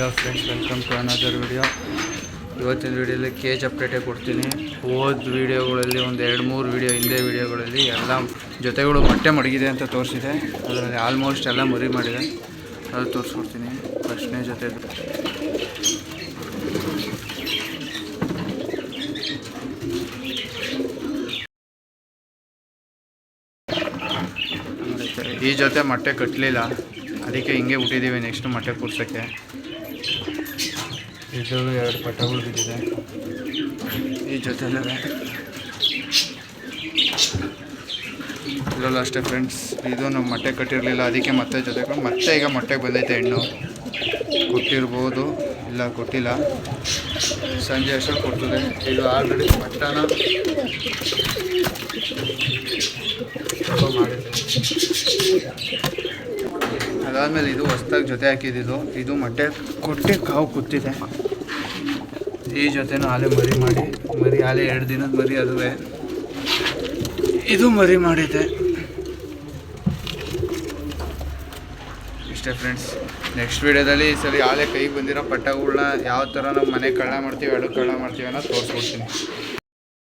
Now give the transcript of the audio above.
Hello friends welcome to another video ಇವತ್ತಿನ ವಿಡಿಯೋಲಿ cage ಅಪ್ಡೇಟೇ ಕೊಡ್ತೀನಿ. ಹೋದ ವಿಡಿಯೋಗಳಲ್ಲಿ ಒಂದು ಎರಡು ಮೂರು ವಿಡಿಯೋ ಹಿಂದೆ ವಿಡಿಯೋಗಳಲ್ಲಿ ಎಲ್ಲ ಜೊತೆಗಳು ಮೊಟ್ಟೆ ಮಡಗಿದೆ ಅಂತ ತೋರಿಸಿದೆ. ಅದರಲ್ಲಿ ಆಲ್ಮೋಸ್ಟ್ ಎಲ್ಲ ಮರಿ ಮಾಡಿದೆ. ಅದು ತೋರಿಸ್ಕೊಡ್ತೀನಿ. ಫಸ್ಟ್ನೇ ಜೊತೆ. ಈ ಜೊತೆ ಮೊಟ್ಟೆ ಕಟ್ಟಲಿಲ್ಲ ಅದಕ್ಕೆ ಹಿಂಗೆ ಹುಟ್ಟಿದ್ದೀವಿ ನೆಕ್ಸ್ಟ್ ಮೊಟ್ಟೆ ಕೂರ್ಸೋಕ್ಕೆ ಇದರಲ್ಲೂ ಎರಡು ಪಟ್ಟಗಳು ಬಿದ್ದಿದೆ. ಈ ಜೊತೆಲೇ ಇದರಲ್ಲೂ ಅಷ್ಟೇ ಫ್ರೆಂಡ್ಸ್ ಇದು ನಮ್ಮ ಮೊಟ್ಟೆ ಕಟ್ಟಿರಲಿಲ್ಲ, ಅದಕ್ಕೆ ಮತ್ತೆ ಜೊತೆಗೆ ಮತ್ತೆ ಈಗ ಮೊಟ್ಟೆಗೆ ಬಂದೈತೆ ಹೆಣ್ಣು. ಕೊಟ್ಟಿರ್ಬೋದು, ಇಲ್ಲ ಕೊಟ್ಟಿಲ್ಲ. ಸಂಜೆ ಅಷ್ಟರಲ್ಲಿ ಕೊಡ್ತದೆ. ಇದು ಆಲ್ರೆಡಿ ಮಟ್ಟನ ಮಾಡಿದೆ ಅದಾದಮೇಲೆ ಇದು ಹೊಸ್ದಾಗಿ ಜೊತೆ ಹಾಕಿದ್ದು ಇದು ಮೊಟ್ಟೆ ಕೊಟ್ಟೆ ಕಾವು ಕೂತಿದೆ. ಈ ಜೊತೆನೂ ಆಲೆ ಮರಿ ಮಾಡಿ, ಮರಿ ಆಲೆ ಎರಡು ದಿನದ ಮರಿ ಅದುವೆ. ಇದು ಮರಿ ಮಾಡಿದೆ. ಇಷ್ಟೇ ಫ್ರೆಂಡ್ಸ್, ನೆಕ್ಸ್ಟ್ ವಿಡಿಯೋದಲ್ಲಿ ಸರಿ ಆಲೆ ಕೈಗೆ ಬಂದಿರೋ ಪಟ್ಟಗಳನ್ನ ಯಾವ ಥರ ನಾವು ಮನೆ ಕಳ್ಳ ಮಾಡ್ತೀವಿ ಎರಡು ಕಳ್ಳ ಮಾಡ್ತೀವಿ ಅನ್ನೋದು ತೋರಿಸ್ಕೊಡ್ತೀನಿ.